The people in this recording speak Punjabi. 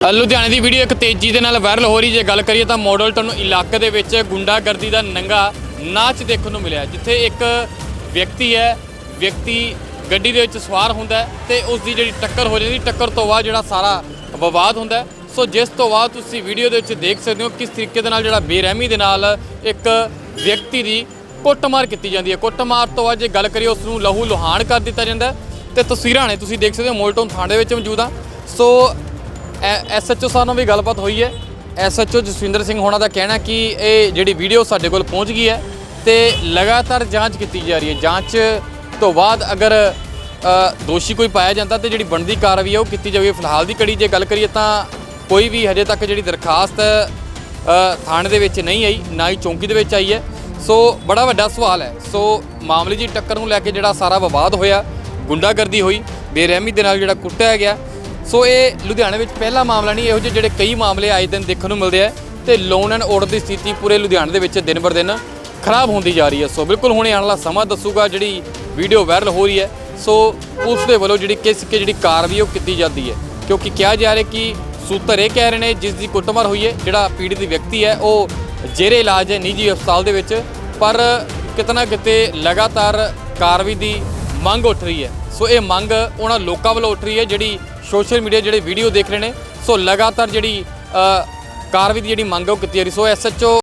ਲੁਧਿਆਣੇ ਦੀ ਵੀਡੀਓ ਇੱਕ ਤੇਜ਼ੀ ਦੇ ਨਾਲ ਵਾਇਰਲ ਹੋ ਰਹੀ ਜੇ ਗੱਲ ਕਰੀਏ ਤਾਂ ਮਾਡਲ ਟਾਊਨ ਇਲਾਕੇ ਦੇ ਵਿੱਚ ਗੁੰਡਾਗਰਦੀ ਦਾ ਨੰਗਾ ਨਾਚ ਦੇਖਣ ਨੂੰ ਮਿਲਿਆ, ਜਿੱਥੇ ਇੱਕ ਵਿਅਕਤੀ ਹੈ, ਵਿਅਕਤੀ ਗੱਡੀ ਦੇ ਵਿੱਚ ਸਵਾਰ ਹੁੰਦਾ ਹੈ ਤੇ ਉਸ ਦੀ ਜਿਹੜੀ ਟੱਕਰ ਹੋ ਜਾਂਦੀ, ਟੱਕਰ ਤੋਂ ਬਾਅਦ ਜਿਹੜਾ ਸਾਰਾ ਵਿਵਾਦ ਹੁੰਦਾ ਸੋ ਜਿਸ ਤੋਂ ਬਾਅਦ ਤੁਸੀਂ ਵੀਡੀਓ ਦੇ ਵਿੱਚ ਦੇਖ ਸਕਦੇ ਹੋ ਕਿਸ ਤਰੀਕੇ ਦੇ ਨਾਲ ਜਿਹੜਾ ਬੇਰਹਿਮੀ ਦੇ ਨਾਲ ਇੱਕ ਵਿਅਕਤੀ ਦੀ ਕੁੱਟਮਾਰ ਕੀਤੀ ਜਾਂਦੀ ਹੈ। ਕੁੱਟਮਾਰ ਤੋਂ ਬਾਅਦ ਜੇ ਗੱਲ ਕਰੀਏ ਉਸ ਨੂੰ ਲਹੂ ਲੁਹਾਨ ਕਰ ਦਿੱਤਾ ਜਾਂਦਾ ਹੈ ਤੇ ਤਸਵੀਰਾਂ ਨੇ ਤੁਸੀਂ ਦੇਖ ਸਕਦੇ ਹੋ ਮੋਲਟਨ ਥਾਣੇ ਦੇ ਵਿੱਚ ਮੌਜੂਦ ਆ। ਸੋ ਐਸਐਚਓ ਸਾਹਿਬ ਨਾਲ ਵੀ ਗੱਲਬਾਤ ਹੋਈ ਹੈ। ਐਸਐਚਓ ਜਸਵਿੰਦਰ ਸਿੰਘ ਹੋਣਾ ਦਾ ਕਹਿਣਾ ਕਿ ਇਹ ਜਿਹੜੀ ਵੀਡੀਓ ਸਾਡੇ ਕੋਲ ਪਹੁੰਚ ਗਈ ਹੈ ਤੇ ਲਗਾਤਾਰ ਜਾਂਚ ਕੀਤੀ ਜਾ ਰਹੀ ਹੈ। ਜਾਂਚ ਤੋਂ ਬਾਅਦ ਅਗਰ ਦੋਸ਼ੀ ਕੋਈ ਪਾਇਆ ਜਾਂਦਾ ਤੇ ਜਿਹੜੀ ਬਣਦੀ ਕਾਰਵਾਈ ਹੈ ਉਹ ਕੀਤੀ ਜਾਵੇ ਫਿਲਹਾਲ ਦੀ ਕੜੀ ਜੇ ਗੱਲ ਕਰੀਏ ਤਾਂ ਕੋਈ ਵੀ ਹਜੇ ਤੱਕ ਜਿਹੜੀ ਦਰਖਾਸਤ ਥਾਣੇ ਦੇ ਵਿੱਚ ਨਹੀਂ ਆਈ, ਨਾ ਹੀ ਚੌਂਕੀ ਦੇ ਵਿੱਚ ਆਈ ਹੈ। ਸੋ ਬੜਾ ਵੱਡਾ ਸਵਾਲ ਹੈ। ਸੋ ਮਾਮਲੇ ਦੀ ਟੱਕਰ ਨੂੰ ਲੈ ਕੇ ਜਿਹੜਾ ਸਾਰਾ ਵਿਵਾਦ ਹੋਇਆ, ਗੁੰਡਾਗਰਦੀ ਹੋਈ, ਬੇਰਹਿਮੀ ਦੇ ਨਾਲ ਜਿਹੜਾ ਕੁੱਟਿਆ ਗਿਆ ਸੋ ਇਹ ਲੁਧਿਆਣੇ ਵਿੱਚ ਪਹਿਲਾ ਮਾਮਲਾ ਨਹੀਂ, ਇਹੋ ਜਿਹੇ ਜਿਹੜੇ ਕਈ ਮਾਮਲੇ ਆਏ ਦਿਨ ਦੇਖਣ ਨੂੰ ਮਿਲਦੇ ਆ ਤੇ ਲੋਨ ਐਂਡ ਆਰਡਰ ਦੀ ਸਥਿਤੀ ਪੂਰੇ ਲੁਧਿਆਣੇ ਦੇ ਵਿੱਚ ਦਿਨ ਬਰ ਦਿਨ ਖਰਾਬ ਹੁੰਦੀ ਜਾ ਰਹੀ ਹੈ। ਸੋ ਬਿਲਕੁਲ ਹੁਣੇ ਆਉਣ ਵਾਲਾ ਸਮਾਂ ਦੱਸੂਗਾ ਜਿਹੜੀ ਵੀਡੀਓ ਵਾਇਰਲ ਹੋ ਰਹੀ ਹੈ। ਸੋ ਪੁਲਿਸ ਦੇ ਵੱਲੋਂ ਜਿਹੜੀ ਕਿਸ ਕਿ ਜਿਹੜੀ ਕਾਰਵਾਈ ਉਹ ਕੀਤੀ ਜਾਂਦੀ ਹੈ। ਕਿਉਂਕਿ ਕਿਹਾ ਜਾ ਰਿਹਾ ਕਿ ਸੂਤਰ ਇਹ ਕਹਿ ਰਹੇ ਨੇ, ਜਿਸ ਦੀ ਕੁੱਟਮਾਰ ਹੋਈ ਹੈ, ਜਿਹੜਾ ਪੀੜਤ ਵਿਅਕਤੀ ਹੈ, ਉਹ ਜੇਰੇ ਇਲਾਜ ਹੈ ਨਿੱਜੀ ਹਸਪਤਾਲ ਦੇ ਵਿੱਚ, ਪਰ ਕਿਤਨਾ ਕਿਤੇ ਲਗਾਤਾਰ ਕਾਰਵਾਈ ਦੀ ਮੰਗ ਉੱਠ ਰਹੀ ਹੈ। ਸੋ ਇਹ ਮੰਗ ਉਹਨਾਂ ਲੋਕਾਂ ਵੱਲੋਂ ਉੱਠ ਰਹੀ ਹੈ, ਜਿਹੜੀ ਸੋਸ਼ਲ ਮੀਡੀਆ ਜਿਹੜੇ ਵੀਡੀਓ ਦੇਖ ਰਹੇ ਨੇ, ਸੋ ਲਗਾਤਾਰ ਜਿਹੜੀ ਕਾਰਵਾਈ ਦੀ ਜਿਹੜੀ ਮੰਗ ਹੈ ਉਹ ਕੀਤੀ ਜਾ ਰਹੀ। ਸੋ ਐਸਐਚਓ